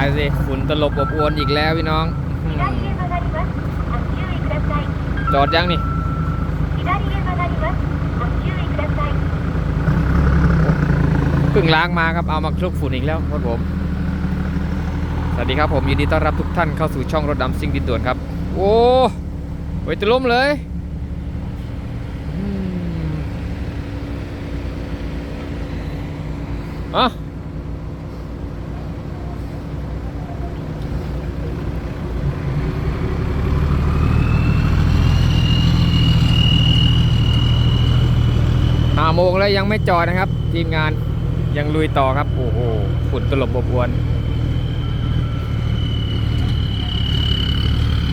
ายสิฝุ่นตลบอบอวนอีกแล้วพี่น้อง จอดยังนี่ เพิ่งล้างมาครับ เอามาคลุกฝุ่นอีกแล้วครับผม สวัสดีครับผมยินดีต้อนรับทุกท่านเข้าสู่ช่องรถดำซิ่งดินด่วนครับ โอ้ไว้จะล้มเลยอะ โมงแล้วยังไม่จอดนะครับ ทีมงานยังลุยต่อครับ โอ้โหฝุ่นตลบอบอวน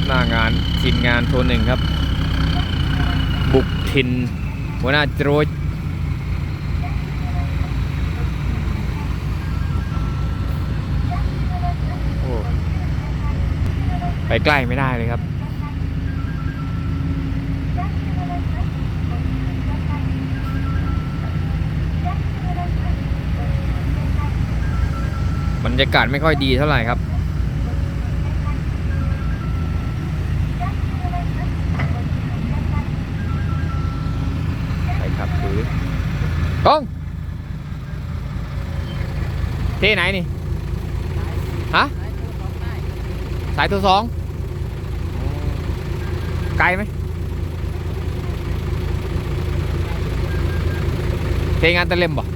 หน้างานทีมงานโทรหนึ่งครับ บุกทิน หัวหน้าโจรยโอ้ไปใกล้ไม่ได้เลยครับ รรยากาศไม่ค่อยดีเท่าไหร่ครับ ไปขับถือตรงที่ไหนนี่ ฮะ สายตัวสอง ไกลไหมเทงานตะเล็มบ่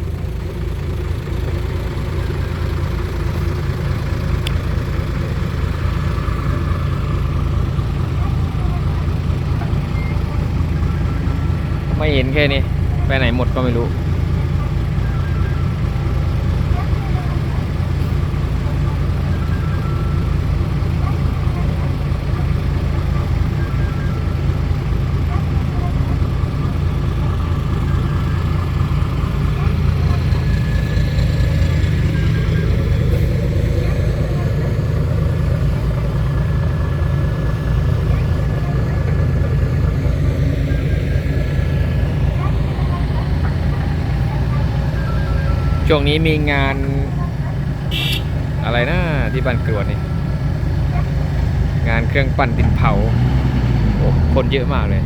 ไม่เห็นแค่นี้ ไปไหนหมดก็ไม่รู้ ช่วงนี้มีงาน อะไรนะที่บ้านกรวดนี่ งานเครื่องปั้นดินเผาโอ้คนเยอะมากเลย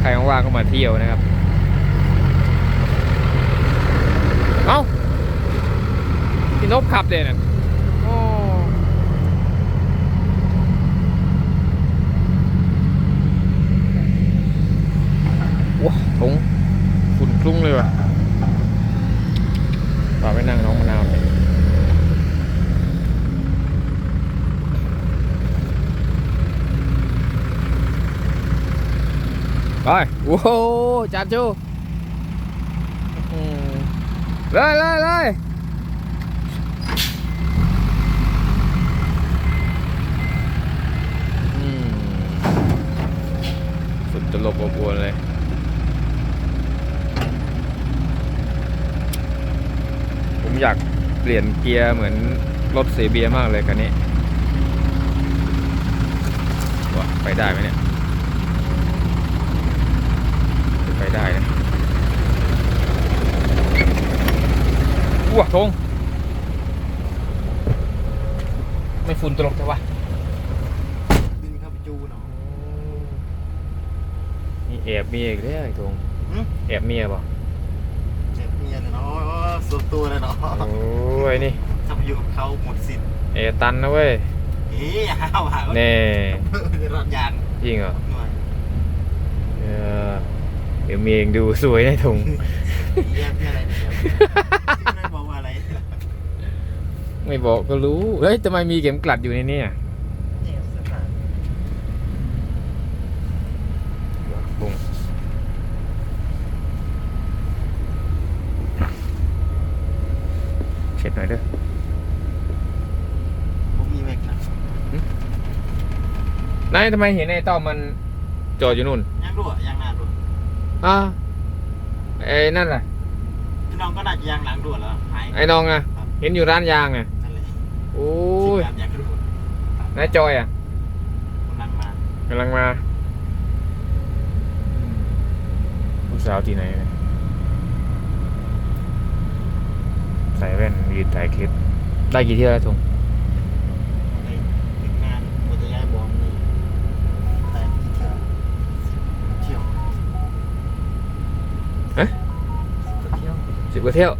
ใครว่างๆก็มาเที่ยวนะครับ เอ้าพี่นบขับเลยนะโอ้ว้าทงฝุ่นคลุ้งเลยว่ะ ฝากไว้นั่งน้องมะนาวหน่อยไปโอ้โหจานจูเลยเลยเลยสุดตลบอบอวนเลย ผม อยากเปลี่ยนเกียร์เหมือนรถเซเบียมากเลยคันนี้ว่าไปได้ไหมเนี่ยไปได้นะว้าทงไม่ฝุ่นตลบใช่ปะบินเข้าไปจูเนาะนี่แอบมีอีกแล้วไอ้ทงหึแอบเมียป่ะเจ็บเมียเลยเนาะ โอ้ยสุดตัวเลยเนาะโอ้ยนี่ถ้าไปอยู่กับเขาหมดสิทธิ์เอตันนะเว้ยเฮ้ยอย่าห้าวหาว่าแน่รถยางจริงเหรอหน่อยเออเดี๋ยวเมียเองดูสวยนะทงเยี่ยมอะไรเนี่ยไม่ได้บอกว่าอะไร ไม่บอกก็รู้ เฮ้ยทำไมมีเข็มกลัดอยู่ในนี้อะ เนี่ยสถาน ปุงเช็ดหน่อยเด้อผมมีแม็กนะนายทำไมเห็นไอ้ต้อมมันจอดอยู่นู่น ยังรั่วยางหน้ารั่วอ่าไอ้นั่นแหละพี่น้องก็น่าจะยางหลังรั่วแล้วหายไอ้น้องอะ ครับเห็นอยู่ร้านยางเนี่ยนั่นแหละโอ้ยทีมงานยางรั่วนายจอยอะกำลังมากำลังมา ผู้สาวที่ไหนเนี่ยใส่แว่นยืนถ่ายคลิป ได้กี่เที่ยวแล้วทงในติดงานมันจะย้ายบอมนี่แต่เที่ยวเที่ยวฮะสิบกว่าเที่ยวสิบกว่าเที่ยว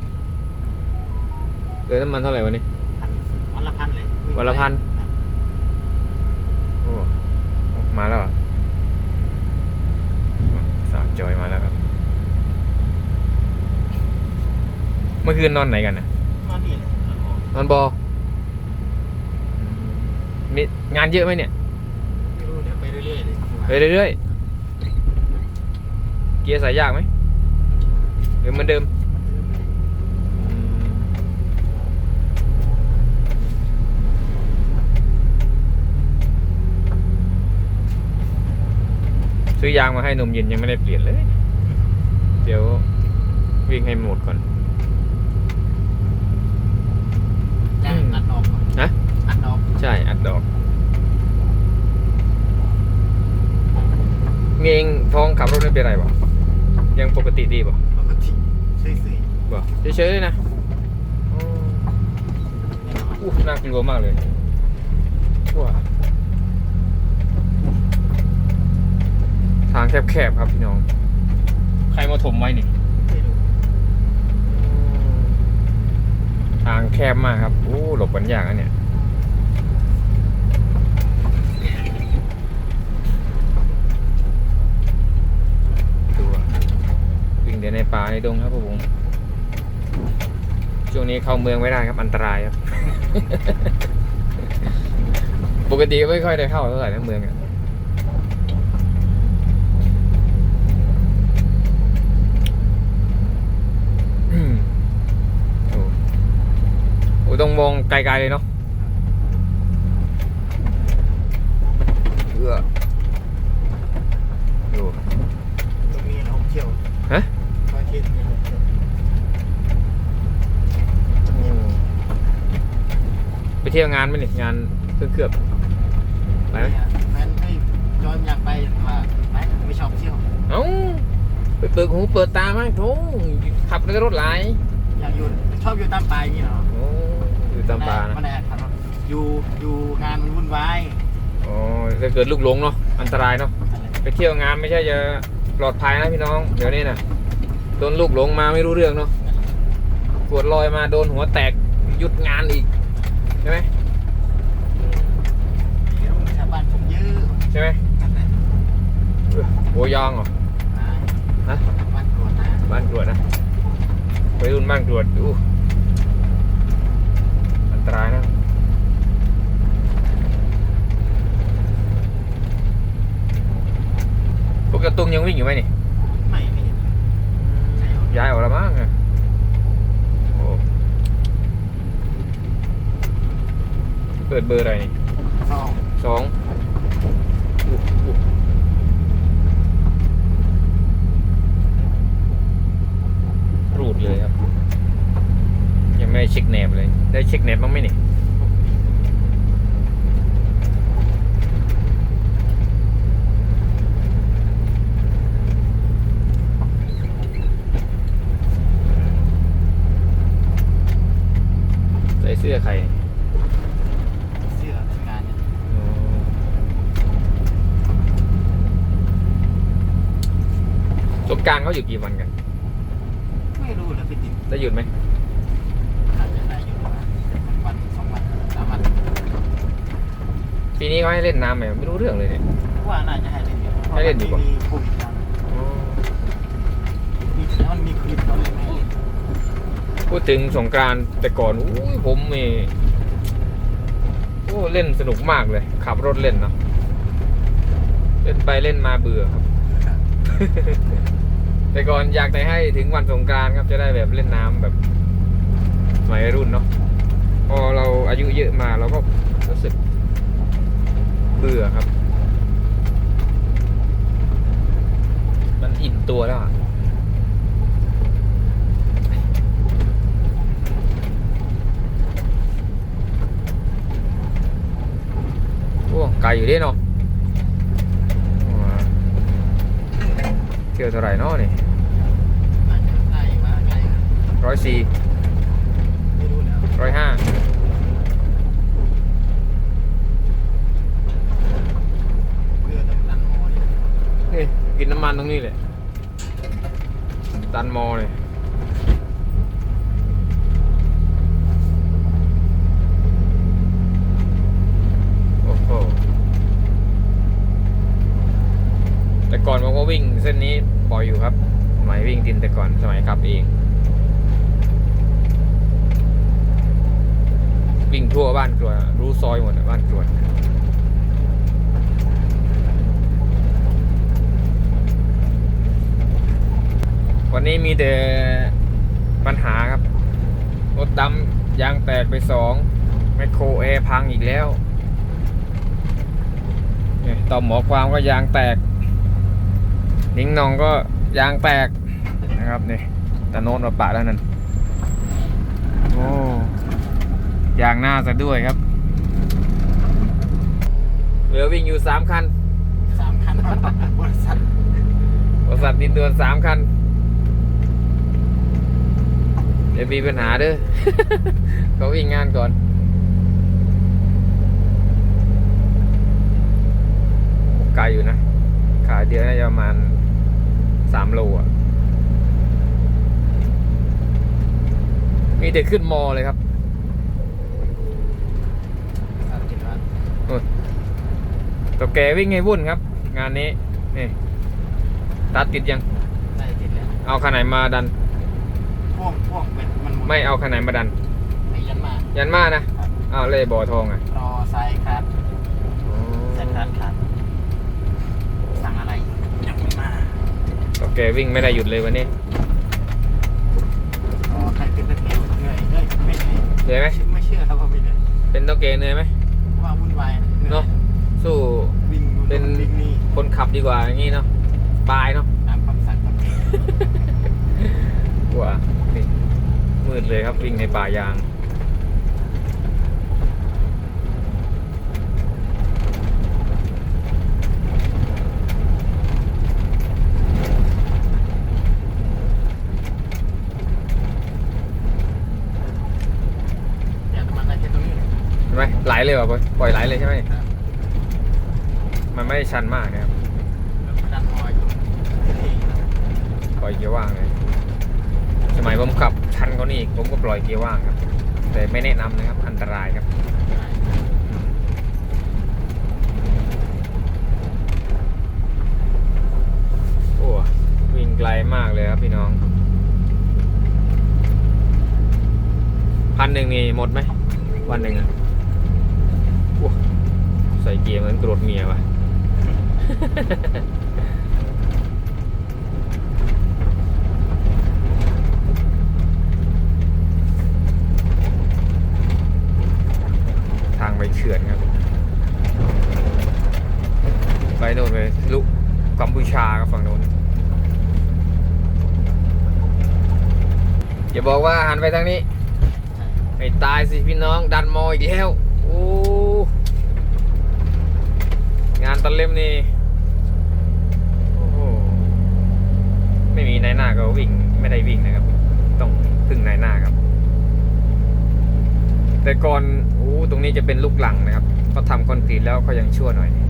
เดือนน้ำมันเท่าไหร่วันนี้ พันวันละพันเลยวันละพัน โอ้มาแล้วเหรอสาวจอยมาแล้วครับ เมื่อคืนนอนไหนกันนะนอนนี่เลย นอนออกนอนบอมีงานเยอะไหมเนี่ยไม่รู้เดี๋ยวไปเรื่อยๆเลยไปเรื่อยๆ เกียร์สายยากไหมหรือเหมือนเดิม ซื้อยางมาให้นมเย็นยังไม่ได้เปลี่ยนเลย เดี๋ยววิ่งให้หมดก่อน จ้างอัดออกก่อน นะ อัดออก ใช่ อัดดอกมีเองท้องขับรถไม่เป็นไรบ่ยังปกติดีบ่ปกติเฉยบ่เฉยๆเลยนะโอ้ๆแน่นอนอู้น่ากลัวมากเลยว้าทางแคบๆครับพี่น้อง ใครมาถมไว้นี่ไม่รู้ทางแคบมากครับ โอ้ หลบกันยากอันเนี่ย ดูอะวิ่งเดี๋ยวในป่าในดงครับผมช่วงนี้เข้าเมืองไม่ได้ครับอันตรายครับ ปกติไม่ค่อยได้เข้าเท่าไหร่นเมืองอะโอ้โหต้องมองไกลๆเลยเนาะเอือดูตรงนี้เราเที่ยว คอยเที่ยวเนี่ยเราเที่ยวไปเที่ยวงานไหมนี่งานเครื่องเคลือบไปไหมแฟนไม่จอยอยากไปว่าไปไม่ชอบเที่ยว เอ้าไปเปิดหูเปิดตามั้งโถขับในรถหลายอยากอยู่ชอบอยู่ตามป่าอย่างนี้เหรอโอ้อยู่ตามป่านะ มันแอบขับรถอยู่อยู่งานมันวุ่นวายอ๋อจะเกิดลูกหลงเนาะอันตรายเนาะไปเที่ยวงานไม่ใช่จะปลอดภัยนะพี่น้อง เดี๋ยวนี้นะโด นลูกหลงมาไม่รู้เรื่องเนาะปวดลอยมาโดนหัวแตกหยุดงานอีกใช่ไหมมีรุ่นชาวบ้านผมเยอะใช่ไหมนั่นแหละโอยองเหรอนะฮะบ้านกรวดนะบ้านกรวดนะไปรุ่นบ้านกรวดอู้อันตรายนะพวกกระตุ้งยังวิ่งอยู่ไหมนี่ ไม่ไม่เห็นใช่เหรอ ย้ายออกแล้วมั้งอะโอ้เปิดเบ อร์อะไรนี่สองรูดเลยครับ ยังไม่ได้เช็คแหนบเลย ได้เช็คแหนบบ้างไหมนี่ใส่เสื้อใคร เสื้อทำงานเนี่ย สง กรารเขาหยุดกี่วันกัน ไม่รู้แล้วไปติดได้หยุดไหมอาจจะได้อยู่วันสองวันสามวันปีนี้เขาให้เล่นน้ำไหมไม่รู้เรื่องเลยเนี่ยว่าน่าจะให้เล่นอยู่ให้เล่นดีกว่ามีโควิดแล้วมีแล้วมันมีโควิดเราเลยไม่ให้เล่นพูดถึงสงกรารแต่ก่อนอุ้ยผมนี่โอ้เล่นสนุกมากเลย ขับรถเล่นเนาะเล่นไปเล่นมาเบื่อครับ แต่ก่อนอยากแต่ให้ถึงวันสงการครับจะได้แบบเล่นน้ำแบบสมัยรุ่นเนาะพอเราอายุเยอะมาเราก็รู้สึกเบื่อครับ มันอิ่มตัวแล้วอะโอ้ไกลอยู่ดิเนาะเที่ยวเท่าไหร่เนาะนี่ ร้อยสี่ร้อยห้าเนี่กินน้ำมันตรงนี้เลยตันมอเลยโอ้โหแต่ก่อนผมก็วิ่งเส้นนี้บ่อยอยู่ครับสมัยวิ่งดินแต่ก่อนสมัยขับเอง ทั่วบ้านกรวดรู้ซอยหมดบ้านกรวดวันนี้มีแต่ปัญหาครับ รถดำยางแตกไปสองแมคโครแอร์พังอีกแล้วต่อหมอความก็ยางแตกนิ้งนองก็ยางแตกนะครับนี่แตะโนนมาปะแล้วนั่นโอ้ ยางหน้าซะด้วยครับ เหลือวิ่งอยู่สามคันสามคันบริษัทบริษัทดินเดือนสามคัน เดี๋ยวมีปัญหาเด้อเขาวิ่งงานก่อนไกลอยู่นะ ขาเดียวน่าจะประมาณสามโลอะ มีแต่ขึ้นมอเลยครับ สามสิบวัต ตัวแกวิ่งให้วุ่นครับ งานนี้นี่ตัดติดยังได้ติดแล้วเอาคันไหนมาดัน พ่วงพ่วงเป็นมันหดไม่เอาคันไหนมาดันในยันมายันมานะเอาเล่บอทองอะรอไซส์ครับไซส์ครับครับสั่งอะไรยังไม่มาตัวแกวิ่งไม่ได้หยุดเลยวันนี้รอใครเป็นตะเกียบเหนื่อยเอ้ยไม่เหนื่อยเหนื่อยไหมไม่เชื่อครับว่าไม่เหนื่อยเป็นตัวแกเหนื่อยไหมว่าวุ่นวาย สู้วิ่งดูเป็นวิ่งนี่คนขับดีกว่าอย่างงี้เนาะบายเนาะตามคำสั่งของเองกว่านี่มืดเลยครับวิ่งในป่ายางอยากจะมาได้แค่ตรงนี้เลยใช่ไหมไหลเลยว่ะปล่อยปล่อยไหลเลยใช่ไหมครับ มันไม่ชันมากนะครับแล้วมาดันมอยปล่อยเกียร์ว่างเลยสมัยผมขับชันเขานี่อีกผมก็ปล่อยเกียร์ว่างครับ แต่ไม่แนะนำนะครับ อันตรายครับโอ้วิ่งไกลมากเลยครับพี่น้องพันหนึ่งนี่หมดไหมวันหนึ่งอะโอ้ใส่เกียร์เหมือนกรดเมียว่ะ ทางไปเฉือนครับ ไปโน่นไปลุกกัมพูชาครับฝั่งโน้นอย่าบอกว่าหันไปทางนี้ใช่ให้ตายสิพี่น้องดันมออีกแล้ว โอ้ งานตะเล่มนี่ โอ้โห ไม่มี นายหน้าก็วิ่งไม่ได้วิ่งนะครับ ต้องพึ่งนายหน้าครับ แต่ก่อนโอ้ตรงนี้จะเป็นลูกหลังนะครับเขาทำคอนกรีตแล้วเขายังชั่วหน่อยนี่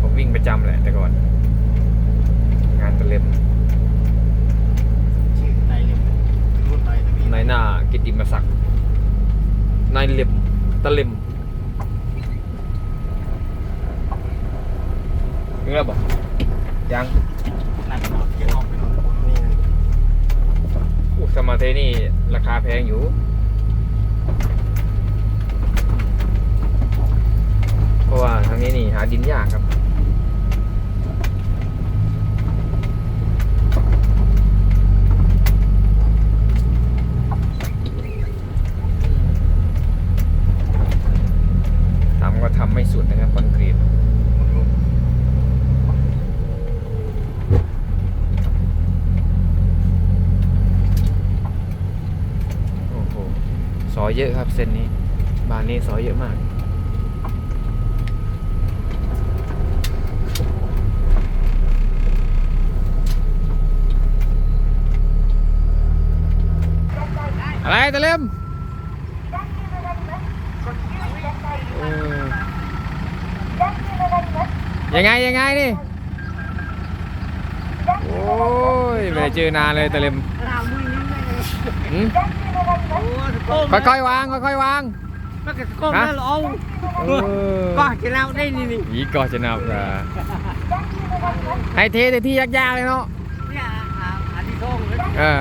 ผมวิ่งประจำแหละแต่ก่อน งานตะเล็มชื่อนายเรียกรุ่นไหนตะกี้นายหน้ากิตติมศักดิ์นายเล็มตะเล็มยังแล้วบอก ยังนั่นเนาะเกียร์ออกไปน่นคนนี้นะอู้สมาเทนี่ราคาแพงอยู่ เพราะว่าทางนี้นี่หาดินยากครับ ทำก็ทำไม่สุดนะครับคอนกรีต โอ้โห ซอเยอะครับเส้นนี้บางนี้ซอเยอะมากอะไรตะเล่มยังไงยังไงนี่ โอ้ยไม่ได้เจอนานเลยตะเล่มหืม ค่อยๆวางค่อยๆวางมันก็โก้แล้วเอาเออก็จะเล่าได้นี่นี่อีกก็จะนับอะให้เทแต่ที่ยากๆเลยเนาะเนี่ยอ่าอันที่สองเลยเออ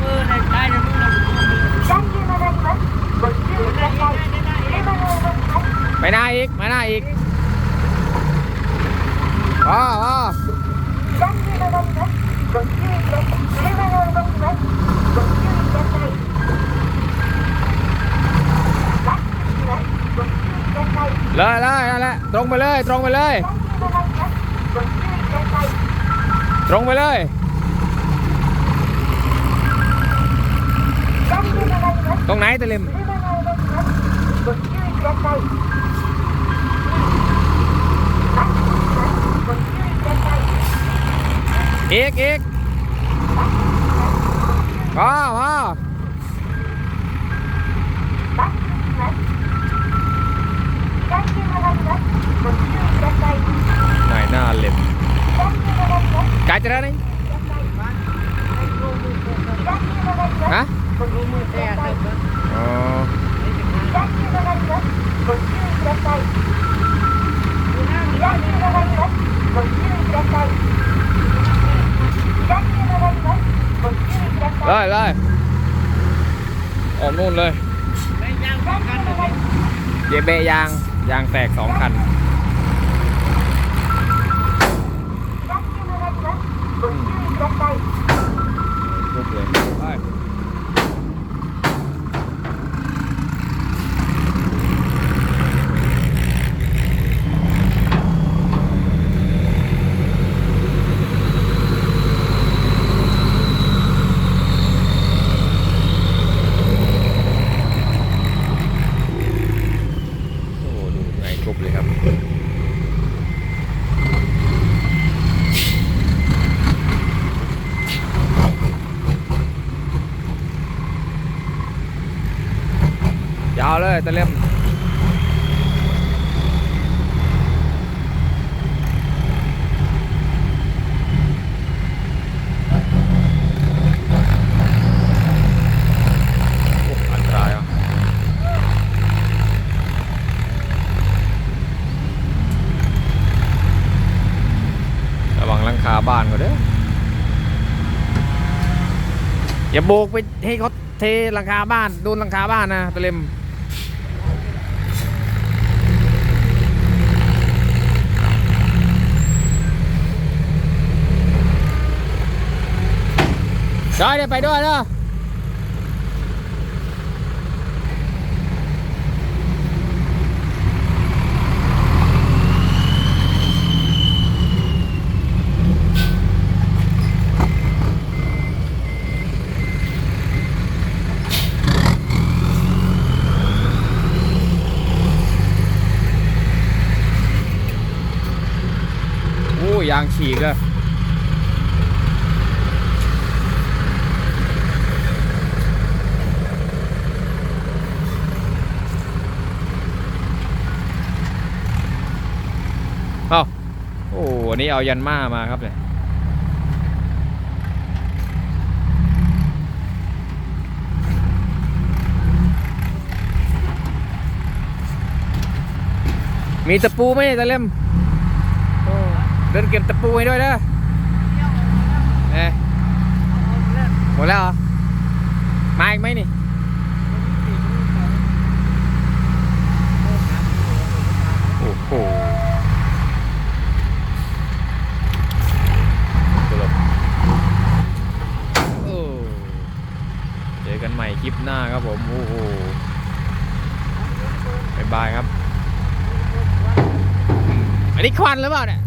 เออในใต้ในมือเราไปหน้าอีกมาหน้าอีกพอพอ เลยเลยนั่นแหละตรงไปเลยตรงไปเลย ตรงไปเลยตรงไหนตะลิมเอีกอีกพอพอไห นหน้าเล็บกายจะได้ไหมฮะรู้มือแท้เติมแล้วอ๋อเลยเลยออกนู่นเลยไม่ย่างสองคันเลยเยเบะยาง ยางแตกสองคัน ลุกเลยไปโอ้ดูไงครบเลยครับ ยาวเลย ตะเล่มโอ้อันตายอะระวังลังคาบ้านก็เด้ออย่าโบกไปให้เขาเทหลังคาบ้านโดนหลังคาบ้านนะตะเลม ได้เดี๋ยวไปด้วยเนาะโอ้ยางฉีกเลยเอ้าโอ้วั นนี้เอายันมามาครับเนี่ยมีตะปูไหมตะเล่มโอ้เดินเก็บตะปูให้ด้วยเด้อเอ๊ะหมดแล้วเหรอ มาอีกไหมนี่ โอ้โหตลกโอ้เจอกันใหม่คลิปหน้าครับผม โอ้โหบายบายครับ อันนี้ควันหรือเปล่าเนี่ย